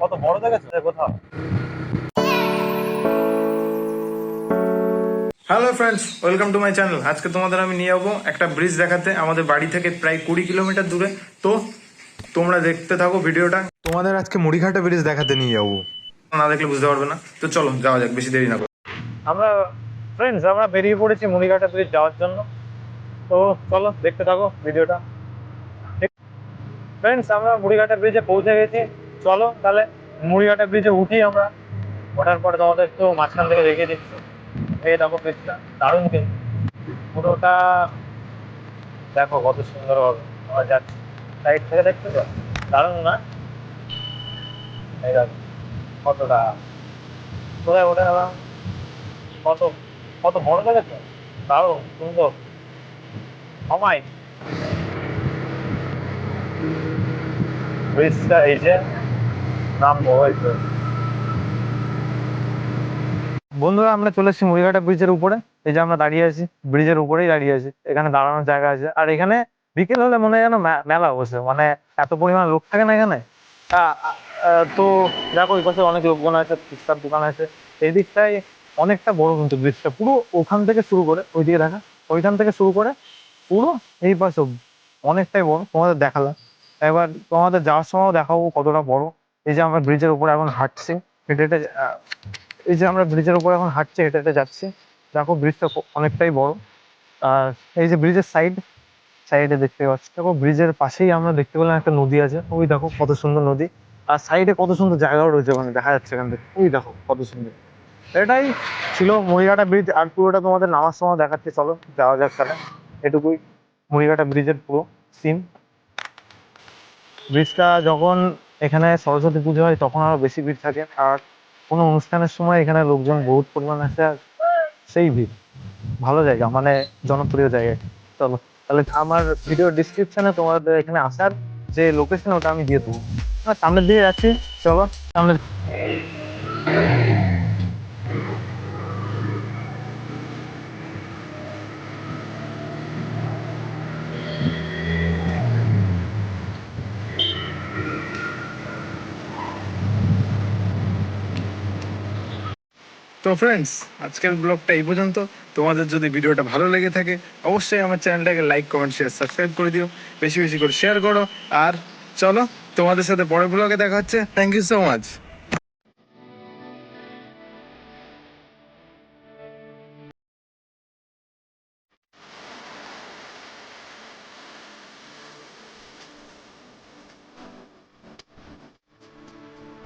কত বড় দেখেছ কোথাও? Hello friends welcome to my channel আজকে তোমাদের আমি নিয়ে যাব একটা ব্রিজ দেখাতে। আমাদের বাড়ি থেকে প্রায় কুড়ি কিলোমিটার দূরে। তো তোমরা দেখতে থাকো ভিডিওটা। তোমাদের আজকে মুড়িঘাটা ব্রিজ দেখাতে নিয়ে যাব। না দেখলে বুঝতে পারবে না। তো চলো যাওয়া যাক বেশি দেরি না করে। আমরা ফ্রেন্ডস আমরা বেরিয়ে পড়েছি মুড়িঘাটা ব্রিজ যাওয়ার জন্য। তো চলো দেখতে থাকো ভিডিওটা। ফ্রেন্ডস আমরা মুড়িঘাটা ব্রিজে পৌঁছে গেছি। চলো তাহলে মুড়িঘাটা ব্রিজে উঠি আমরা। ওঠার পরে তোমাদের একটু মাঝখান থেকে দেখিয়ে দিচ্ছি। এই দেখো ব্রিজটা দারুণ পুরোটা দেখো কত সুন্দর হবে সাইড থেকে দেখতে তো? দারুণ না? এই দেখো, কতটা। কোথায় ওঠে কত কত বড় দেখেছ? দারুণ, সুন্দর। সময়। ব্রিজটা এই যে নামবো হয়েছে বন্ধুরা আমরা চলে এসেছি মুড়িঘাটা ব্রিজের উপরে। এই যে আমরা দাঁড়িয়ে আছি ব্রিজের উপরেই দাঁড়িয়ে আছি। এখানে দাঁড়ানোর জায়গা আছে। আর এখানে বিকেল হলে মনে হয় যেন মেলা বসে। মানে এত পরিমাণ লোক থাকে না এখানে? তো দেখো ওই পাশে অনেক লোকজন আছে ফুচকার দোকান আছে। এই দিকটায় অনেকটা বড় কিন্তু ব্রিজটা। পুরো ওখান থেকে শুরু করে ওইদিকে দেখা ওইখান থেকে শুরু করে পুরো এই পাশে। অনেকটাই বড়। তোমাদের দেখালাম। এবার তোমাদের যাওয়ার সময়ও দেখাবো কতটা বড়। এই যে আমরা ব্রিজের উপরে এখন হাঁটছি, হেঁটে হেঁটে এই যে আমরা ব্রিজের উপরে এখন হাঁটছি, হেঁটে হেঁটে যাচ্ছি, দেখো ব্রিজটা অনেকটাই বড়। আর এই যে ব্রিজের সাইড সাইডে দেখতে পাচ্ছি, দেখো ব্রিজের পাশেই আমরা দেখতে পেলাম একটা নদী আছে। ওই দেখো কত সুন্দর নদী। আর সাইডে কত সুন্দর জায়গাও রয়েছে ওখানে, দেখা যাচ্ছে এখান থেকে। ওই দেখো কত সুন্দর। এটাই ছিল মহিঘাটা ব্রিজ আর পুরোটা তোমাদের নামার সময় দেখাচ্ছি, চলো, যাওয়া যাক তাহলে। এটুকুই মহিঘাটা ব্রিজের পুরো সিন ব্রিজটা যখন এখানে সরস্বতী পুজো হয়, তখন আরও বেশি ভিড় থাকে। আর কোনো অনুষ্ঠানের সময় এখানে লোকজন বহুত পরিমাণ আসে, আর সেই ভিড়। ভালো জায়গা মানে জনপ্রিয় জায়গা। চলো, তাহলে আমার ভিডিও ডিসক্রিপশনে তোমাদের এখানে আসার যে লোকেশন ওটা আমি দিয়ে দেবো। আর সামনের দিকে যাচ্ছি, চলো সামনে তো ফ্রেন্ডস আজকের ব্লগটা এই পর্যন্ত। তোমাদের যদি ভিডিওটা ভালো লেগে থাকে, অবশ্যই আমার চ্যানেলটাকে লাইক কমেন্ট শেয়ার সাবস্ক্রাইব করে দিও। বেশি বেশি করে শেয়ার করো। আর চলো, তোমাদের সাথে পরের ব্লগে দেখা হচ্ছে। Thank you so much